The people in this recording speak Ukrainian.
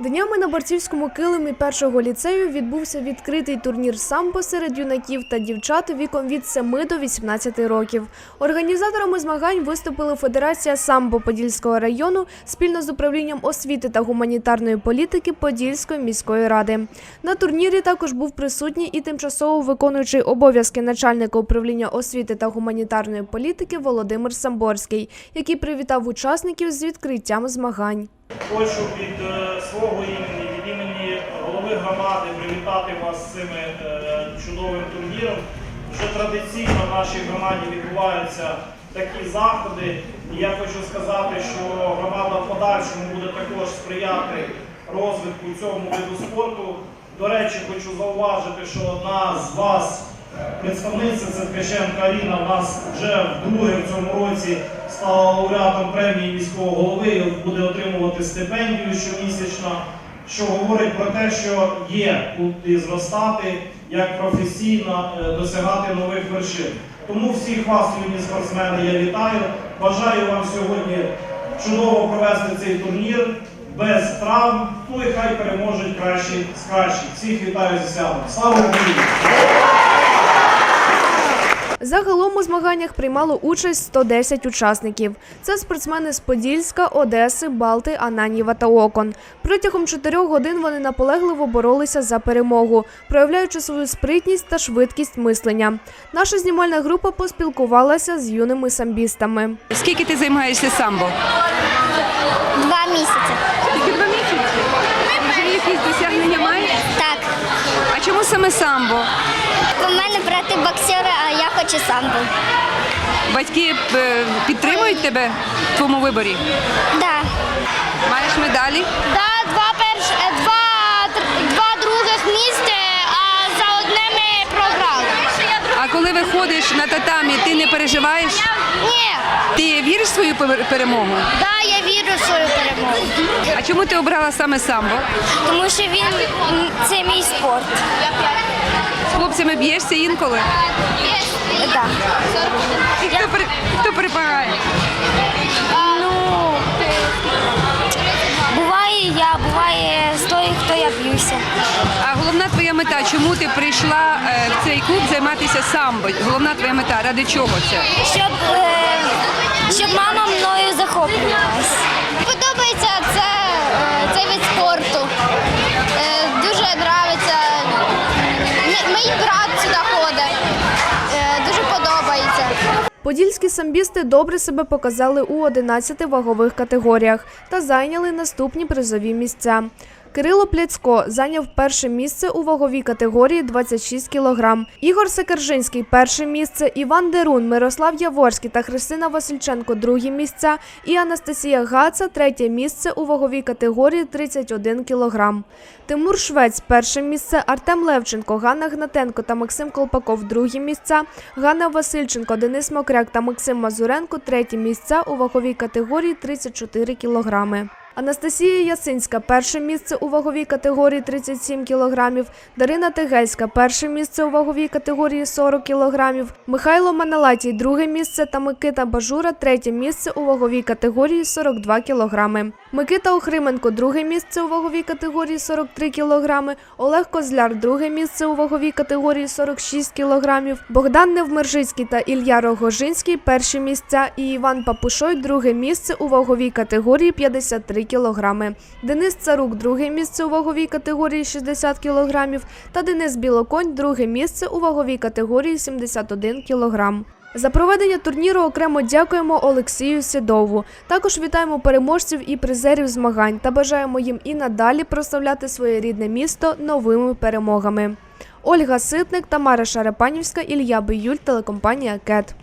Днями на борцівському килимі першого ліцею відбувся відкритий турнір самбо серед юнаків та дівчат віком від 7 до 18 років. Організаторами змагань виступили Федерація самбо Подільського району спільно з управлінням освіти та гуманітарної політики Подільської міської ради. На турнірі також був присутній і тимчасово виконуючий обов'язки начальника управління освіти та гуманітарної політики Володимир Самборський, який привітав учасників з відкриттям змагань. Хочу від е, свого імені, від імені голови громади привітати вас з цим е, чудовим турніром. Вже традиційно в нашій громаді відбуваються такі заходи. І я хочу сказати, що громада в подальшому буде також сприяти розвитку цьому виду спорту. До речі, хочу зауважити, що одна з вас, представниця це Ткаченко Аріна, в нас вже вдруге в цьому році стала лауреатом премії міського голови і буде отримувати стипендію щомісячно, що говорить про те, що є куди зростати, як професійно е, досягати нових вершин. Тому всіх вас, юні спортсмени, я вітаю. Бажаю вам сьогодні чудово провести цей турнір без травм. Ну і хай переможуть кращі з кращих. Всіх вітаю зі святом. Слава Україні! Загалом у змаганнях приймало участь 110 учасників. Це спортсмени з Подільська, Одеси, Балти, Ананєва та Окон. Протягом чотирьох годин вони наполегливо боролися за перемогу, проявляючи свою спритність та швидкість мислення. Наша знімальна група поспілкувалася з юними самбістами. Скільки ти займаєшся самбо? Два місяці. Тільки два місяці. Вже якісь досягнення маєш? Так. А чому саме самбо? У мене брати боксери, а я хочу самбо. Батьки е, підтримують тебе в твоєму виборі? Да. Маєш медалі? Да, два перш, е, два, два других місця, коли виходиш на татамі, ти не переживаєш? Ні. Ти віриш в свою перемогу? перемогу? Да, я вірю в свою перемогу. А чому ти обрала саме самбо? Тому що він це мій спорт. З хлопцями б'єшся інколи? Да. Хто, хто перемагає? Твоя мета, чому ти прийшла е, в цей клуб займатися самбо? Головна твоя мета, ради чого це? щоб, е, щоб мама мною захоплювалась. Подобається це, е, цей вид спорту. Е, дуже подобається. Мій брат сюди ходить. Е, дуже подобається. Подільські самбісти добре себе показали у 11 вагових категоріях та зайняли наступні призові місця. Кирило Пляцько зайняв перше місце у ваговій категорії 26 кг. Ігор Секержинський перше місце, Іван Дерун, Мирослав Яворський та Христина Васильченко другі місця і Анастасія Гаца третє місце у ваговій категорії 31 кг. Тимур Швець перше місце, Артем Левченко, Ганна Гнатенко та Максим Колпаков другі місця, Ганна Васильченко, Денис Мокряк та Максим Мазуренко треті місця у ваговій категорії 34 кілограми. Анастасія Ясинська перше місце у ваговій категорії 37 кілограмів, Дарина Тегельська перше місце у ваговій категорії 40 кілограмів, Михайло Маналатій друге місце. Та Микита Бажура третє місце у ваговій категорії 42 кілограми. Микита Охрименко друге місце у ваговій категорії 43 кілограми, Олег Козляр друге місце у ваговій категорії 46 кілограмів, Богдан Невмержицький та Ілля Рогожинський перші місця. І Іван Папушой друге місце у ваговій категорії 53 кілограми. Денис Царук друге місце у ваговій категорії 60 кілограмів та Денис Білоконь друге місце у ваговій категорії 71 кілограм. За проведення турніру окремо дякуємо Олексію Сідову. Також вітаємо переможців і призерів змагань та бажаємо їм і надалі прославляти своє рідне місто новими перемогами. Ольга Ситник, Тамара Шарапанівська, Ілля Биюль, телекомпанія КЕТ.